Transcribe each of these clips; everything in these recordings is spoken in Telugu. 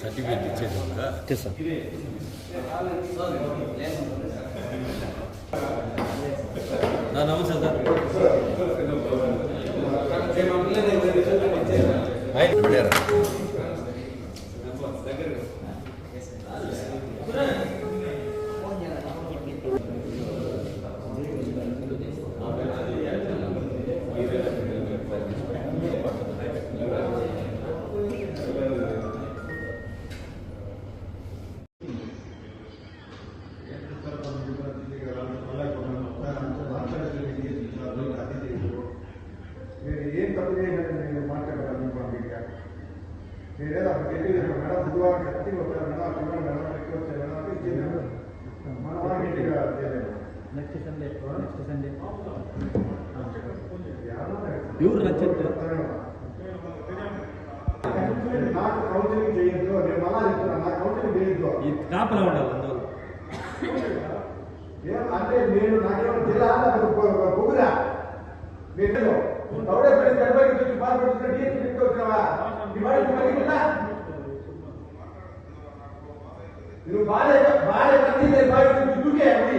సర్టిఫికేట్ ఇచ్చేది ఉందా? నా నమస్తే సార్. ఆయన వెళ్ళారా? మీరు ఏం తప్పు చేయలేదు మీరు మాట్లాడారు మీకు పంపించా మీరేదో అక్కడ చెప్పి మేడం బుధవారం కత్తి వస్తారు మేడం అక్కడ madam next Sunday next Sunday ఎవరు ఈ కాపలా ఉండాలి అందువల్ల అంటే నేను నాకేమో జిల్లా పొగురా మీరు దౌడే పడి గడపడి వచ్చి బాధపడుతున్న డీఎస్పీ పెట్టుకొచ్చినావా ఇవాళ మళ్ళీ నువ్వు బాలే బాలే మంది నేను బాగా దూకే అది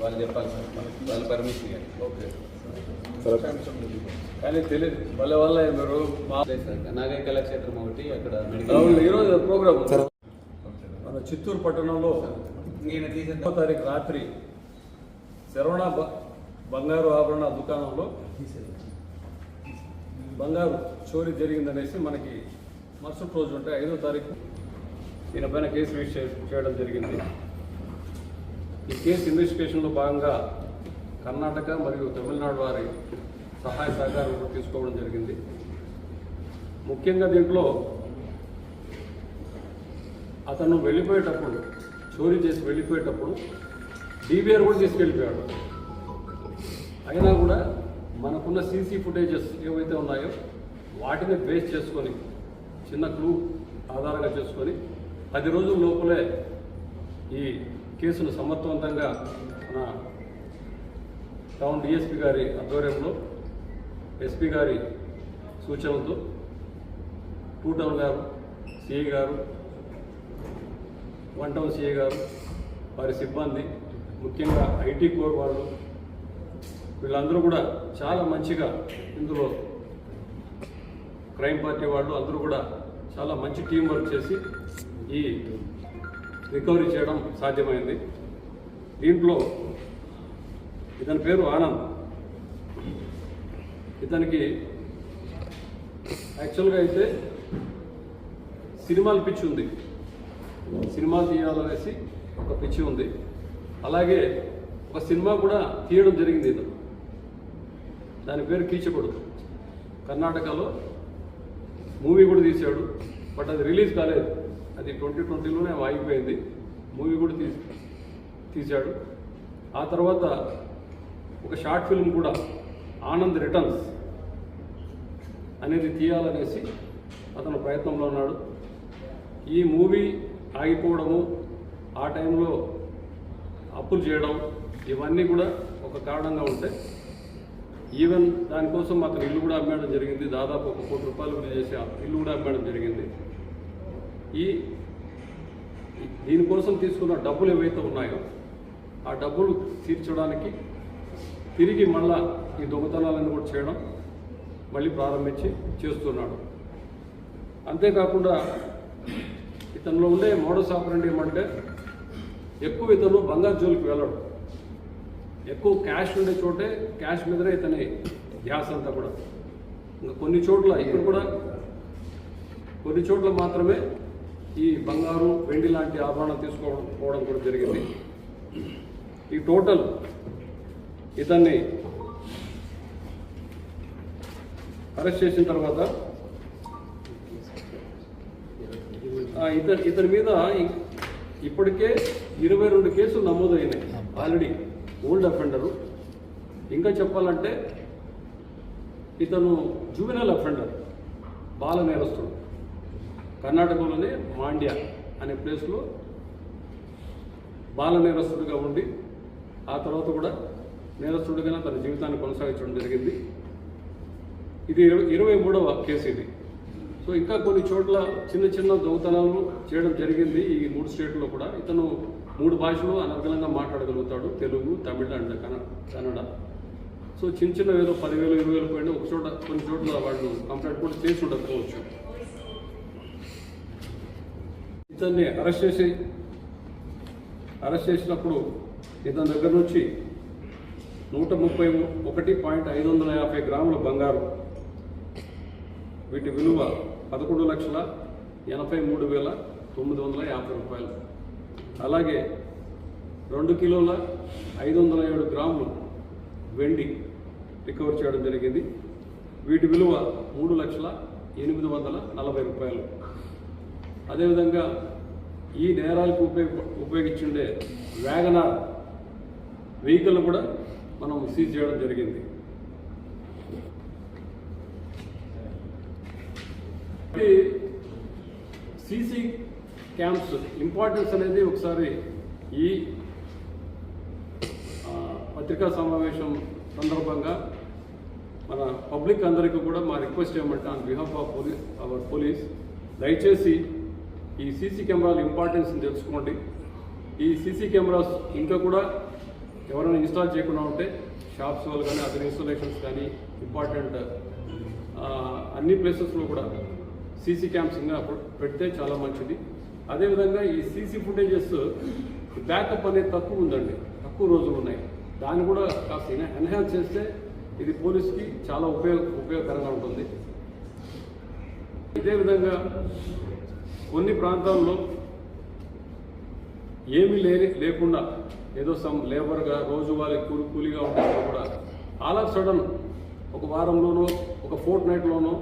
వాళ్ళు చెప్పాలి సార్ వాళ్ళ పర్మిషన్ ఇవ్వాలి ఓకే. కానీ తెలియదు వాళ్ళ వల్ల మీరు మా నాగై కళాక్షేత్రం ఒకటి అక్కడ అవును, మెడికల్ ఈరోజు ప్రోగ్రామ్ మన చిత్తూరు పట్టణంలో ఎనిమిదో తారీఖు రాత్రి శరవణ బ- బంగారు ఆభరణ దుకాణంలో బంగారు చోరీ జరిగిందనేసి మనకి మరుసటి రోజు అంటే ఐదో తారీఖు దీని పైన కేసు రిజిస్టర్ చేయడం జరిగింది. ఈ కేసు ఇన్వెస్టిగేషన్లో భాగంగా కర్ణాటక మరియు తమిళనాడు వారి సహాయ సహకారం కూడా తీసుకోవడం జరిగింది. ముఖ్యంగా దీంట్లో అతను వెళ్ళిపోయేటప్పుడు చోరీ చేసి వెళ్ళిపోయేటప్పుడు డీబీఆర్ కూడా తీసుకెళ్ళిపోయాడు. అయినా కూడా మనకున్న సీసీ ఫుటేజెస్ ఏవైతే ఉన్నాయో వాటిని బేస్ చేసుకొని చిన్న క్లూ ఆధారంగా చేసుకొని పది రోజుల లోపలే ఈ కేసును సమర్థవంతంగా మన టౌన్ డిఎస్పీ గారి ఆధ్వర్యంలో ఎస్పీ గారి సూచనలతో టూ టౌన్ గారు సిఐ గారు వన్ టౌన్ సిఐ గారు వారి సిబ్బంది ముఖ్యంగా ఐటీ కోర్ వాళ్ళు వీళ్ళందరూ కూడా చాలా మంచిగా ఇందులో క్రైమ్ పార్టీ వాళ్ళు అందరూ కూడా చాలా మంచి టీం వర్క్ చేసి ఈ రికవరీ చేయడం సాధ్యమైంది. దీంట్లో ఇతని పేరు ఆనంద్. ఇతనికి యాక్చువల్గా అయితే సినిమాలు పిచ్చి ఉంది. సినిమాలు తీయాలనేసి ఒక పిచ్చి ఉంది. అలాగే ఒక సినిమా కూడా తీయడం జరిగింది ఇతను. దాని పేరు కీచకుడు కర్ణాటకలో మూవీ కూడా తీశాడు బట్ అది రిలీజ్ కాలేదు. అది ట్వంటీ ట్వంటీలోనే ఆగిపోయింది. మూవీ కూడా తీ తీశాడు. ఆ తర్వాత ఒక షార్ట్ ఫిల్మ్ కూడా ఆనంద్ రిటర్న్స్ అనేది తీయాలనేసి అతను ప్రయత్నంలో ఉన్నాడు. ఈ మూవీ ఆగిపోవడము ఆ టైంలో అప్పులు చేయడం ఇవన్నీ కూడా ఒక కారణంగా ఉంటాయి ఈవెన్ దానికోసం అతను ఇల్లు కూడా అమ్మేయడం జరిగింది. దాదాపు ఒక కోటి రూపాయలు చేసి ఆ ఇల్లు కూడా అమ్మేయడం జరిగింది. ఈ దీనికోసం తీసుకున్న డబ్బులు ఏవైతే ఉన్నాయో ఆ డబ్బులు తీర్చడానికి తిరిగి మళ్ళా ఈ దొంగతనాలను కూడా చేయడం మళ్ళీ ప్రారంభించి చేస్తున్నాడు. అంతేకాకుండా ఇతనిలో ఉండే మోడస్ ఆపరెంట్ ఏమంటే ఎక్కువ ఇతను బంగారు జోలికి వెళ్ళడు. ఎక్కువ క్యాష్ ఉండే చోటే క్యాష్ మీదనే ఇతని ధ్యాస అంతా కూడా. ఇంకా కొన్ని చోట్ల ఇక్కడ కూడా కొన్ని చోట్ల మాత్రమే ఈ బంగారు వెండి లాంటి ఆభరణం తీసుకోవడం పోవడం కూడా జరిగింది. ఈ టోటల్ ఇతన్ని అరెస్ట్ చేసిన తర్వాత ఇతని ఇతని మీద ఇప్పటికే ఇరవై రెండు కేసులు నమోదైనాయి ఆల్రెడీ. Old offender. ఇంకా చెప్పాలంటే ఇతను జూవెనల్ అఫెండర్ బాల నేరస్తుడు. కర్ణాటకలోనే మాండ్య అనే ప్లేస్లో బాల నేరస్తుడిగా ఉండి ఆ తర్వాత కూడా నేరస్తుడిగా తన జీవితాన్ని కొనసాగించడం జరిగింది. ఇది ఇరవై మూడవ కేసు ఇది. సో ఇంకా కొన్ని చోట్ల చిన్న చిన్న దొంగతనాలు చేయడం జరిగింది ఈ మూడు స్టేట్లో కూడా. ఇతను మూడు భాషలు అనర్గలంగా మాట్లాడగలుగుతాడు తెలుగు తమిళ అండ్ కన కన్నడ. సో చిన్న చిన్న వేలు పదివేలు ఇరవై వేలు పోయినా ఒక చోట కొన్ని చోట్ల వాళ్ళు కంప్లైంట్ కూడా చేసి ఉండకపోవచ్చు. ఇతన్ని అరెస్ట్ చేసి అరెస్ట్ చేసినప్పుడు ఇతని దగ్గర నుంచి నూట ముప్పై ఒకటి పాయింట్ ఐదు వందల యాభై గ్రాముల బంగారు వీటి విలువ పదకొండు లక్షల ఎనభై మూడు వేల తొమ్మిది వందల యాభై రూపాయలు. అలాగే రెండు కిలోల ఐదు వందల ఏడు గ్రాములు వెండి రికవర్ చేయడం జరిగింది. వీటి విలువ మూడు లక్షల ఎనిమిది వందల నలభై రూపాయలు. అదేవిధంగా ఈ నేరాలకు ఉపయోగ ఉపయోగించుండే వ్యాగనార్ వెహికల్ కూడా మనం సీజ్ చేయడం జరిగింది. సీసీ క్యాంప్స్ ఇంపార్టెన్స్ అనేది ఒకసారి ఈ పత్రికా సమావేశం సందర్భంగా మన పబ్లిక్ అందరికీ కూడా మా రిక్వెస్ట్ ఏమంటే on behalf of police our police దయచేసి ఈ సీసీ కెమెరాల ఇంపార్టెన్స్ని తెలుసుకోండి. ఈ సీసీ కెమెరాస్ ఇంకా కూడా ఎవరైనా ఇన్స్టాల్ చేయకుండా ఉంటే షాప్స్ వాళ్ళు కానీ అదర్ ఇన్స్టాలేషన్స్ కానీ ఇంపార్టెంట్ అన్ని ప్లేసెస్లో కూడా సీసీ క్యామ్స్ ఇంకా పెడితే చాలా మంచిది. అదేవిధంగా ఈ సీసీ ఫుటేజెస్ బ్యాకప్ అనేది తక్కువ ఉందండి. తక్కువ రోజులు ఉన్నాయి. దాన్ని కూడా కాస్త ఎన్హాన్స్ చేస్తే ఇది పోలీస్కి చాలా ఉపయోగ ఉపయోగకరంగా ఉంటుంది. ఇదే విధంగా కొన్ని ప్రాంతాల్లో ఏమీ లేని లేకుండా ఏదో సమ్ లేబర్గా రోజువారీ కూలి కూలిగా ఉండేవారు కూడా. ఆల్ ఆఫ్ సడన్ ఒక వారంలోనో ఒక ఫోర్ట్ నైట్లోనో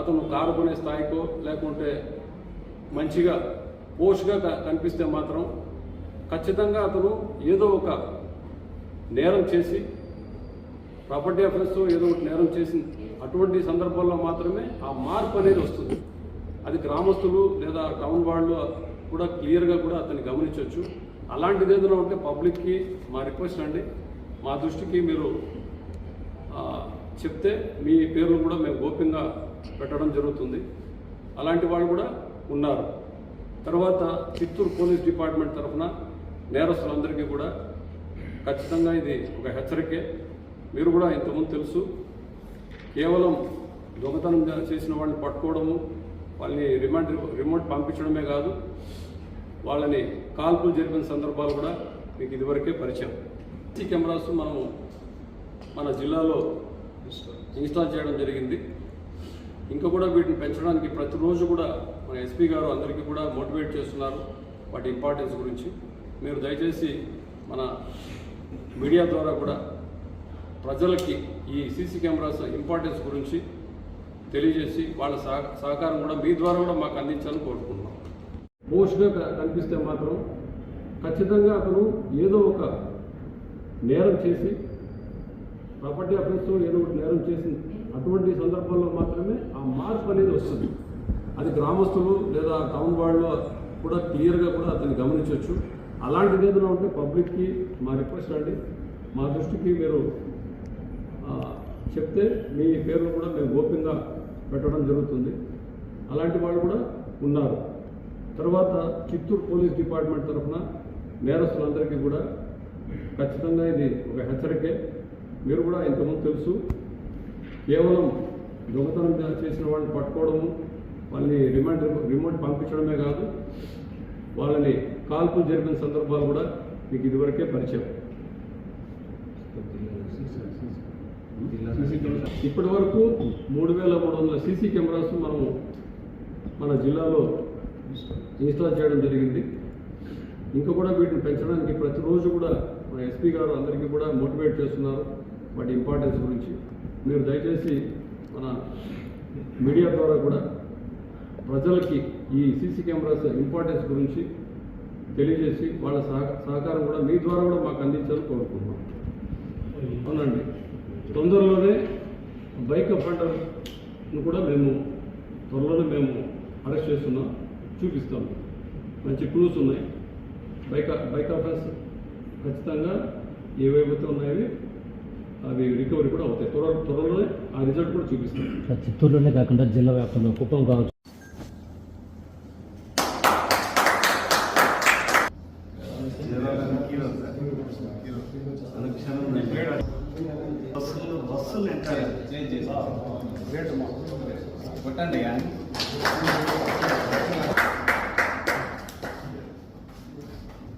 అతను కారు కొనే స్థాయికో లేకుంటే మంచిగా పోస్ట్గా కనిపిస్తే మాత్రం ఖచ్చితంగా అతను ఏదో ఒక నేరం చేసి ప్రాపర్టీ అఫెన్స్ ఏదో ఒకటి నేరం చేసి అటువంటి సందర్భాల్లో మాత్రమే ఆ మార్పు అనేది వస్తుంది. అది గ్రామస్తులు లేదా టౌన్ వాళ్ళు కూడా క్లియర్గా కూడా అతన్ని గమనించవచ్చు అలాంటిది ఏదైనా ఉంటే పబ్లిక్కి మా రిక్వెస్ట్ అండి. మా దృష్టికి మీరు చెప్తే మీ పేర్లు కూడా మేము గోప్యంగా పెట్టడం జరుగుతుంది. అలాంటి వాళ్ళు కూడా ఉన్నారు. తర్వాత చిత్తూరు పోలీస్ డిపార్ట్మెంట్ తరఫున నేరస్తులందరికీ కూడా ఖచ్చితంగా ఇది ఒక హెచ్చరికే. మీరు కూడా ఇంతకుముందు తెలుసు. కేవలం దొంగతనం చేసిన వాళ్ళని పట్టుకోవడము వాళ్ళని రిమోట్ రిమోట్ పంపించడమే కాదు వాళ్ళని కాల్పులు జరిపిన సందర్భాలు కూడా మీకు ఇదివరకే పరిచయం. సీ కెమెరాస్ మనము మన జిల్లాలో ఇన్స్టాల్ చేయడం జరిగింది. ఇంకా కూడా వీటిని పెంచడానికి ప్రతిరోజు కూడా మన ఎస్పీ గారు అందరికీ కూడా మోటివేట్ చేస్తున్నారు వాటి ఇంపార్టెన్స్ గురించి. మీరు దయచేసి మన మీడియా ద్వారా కూడా ప్రజలకి ఈ సీసీ కెమెరాస్ ఇంపార్టెన్స్ గురించి తెలియజేసి వాళ్ళ సహ- సహకారం కూడా మీ ద్వారా కూడా మాకు అందించాలని కోరుకుంటున్నాం. పోస్ట్గా క- కనిపిస్తే మాత్రం ఖచ్చితంగా అతను ఏదో ఒక నేరం చేసి ప్రాపర్టీ అఫెన్స్ ఏదో ఒకటి నేరం చేసి అటువంటి సందర్భాల్లో మాత్రమే ఆ మార్పు అనేది వస్తుంది. అది గ్రామస్తులు లేదా టౌన్ వాళ్ళు కూడా క్లియర్గా కూడా అతన్ని గమనించవచ్చు. అలాంటిది ఏదైనా ఉంటే పబ్లిక్కి మా రిక్వెస్ట్ అండి. మా దృష్టికి మీరు చెప్తే మీ పేర్లు కూడా మేము గోప్యంగా పెట్టడం జరుగుతుంది. అలాంటి వాళ్ళు కూడా ఉన్నారు. తర్వాత చిత్తూరు పోలీస్ డిపార్ట్మెంట్ తరఫున నేరస్తులందరికీ కూడా ఖచ్చితంగా ఇది ఒక హెచ్చరికే. మీరు కూడా ఇంతకుముందు తెలుసు కేవలం దొంగతనం చేసిన వాళ్ళని పట్టుకోవడము వాళ్ళని రిమాండ్ రిమోట్ పంపించడమే కాదు వాళ్ళని కాల్పులు జరిపిన సందర్భాలు కూడా మీకు ఇదివరకే పరిచయం. ఇప్పటి వరకు మూడు వేల మూడు వందల సీసీ కెమెరాస్ మనము మన జిల్లాలో ఇన్స్టాల్ చేయడం జరిగింది. ఇంకా కూడా వీటిని పెంచడానికి ప్రతిరోజు కూడా మన ఎస్పీ గారు అందరికీ కూడా మోటివేట్ చేస్తున్నారు. వాటి ఇంపార్టెన్స్ గురించి మీరు దయచేసి మన మీడియా ద్వారా కూడా ప్రజలకి ఈ సీసీ కెమెరాస్ ఇంపార్టెన్స్ గురించి తెలియజేసి వాళ్ళ సహ- సహకారం కూడా మీ ద్వారా కూడా మాకు అందించాలని కోరుకుంటున్నాం. అవునండి. తొందరలోనే బైక్ ఫండర్ను కూడా మేము త్వరలోనే మేము అరెస్ట్ చేస్తున్నాం చూపిస్తాం. మంచి క్లూస్ ఉన్నాయి. బైక్ బైక్ ఆఫెన్స్ ఖచ్చితంగా ఏవేవైతే ఉన్నాయో అవి రికవరీ కూడా అవుతాయి. త్వర త్వరలోనే ఆ రిజల్ట్ కూడా చూపిస్తాం. చిత్తూరులోనే కాకుండా జిల్లా వ్యాప్తంగా కుప్పం కావచ్చు.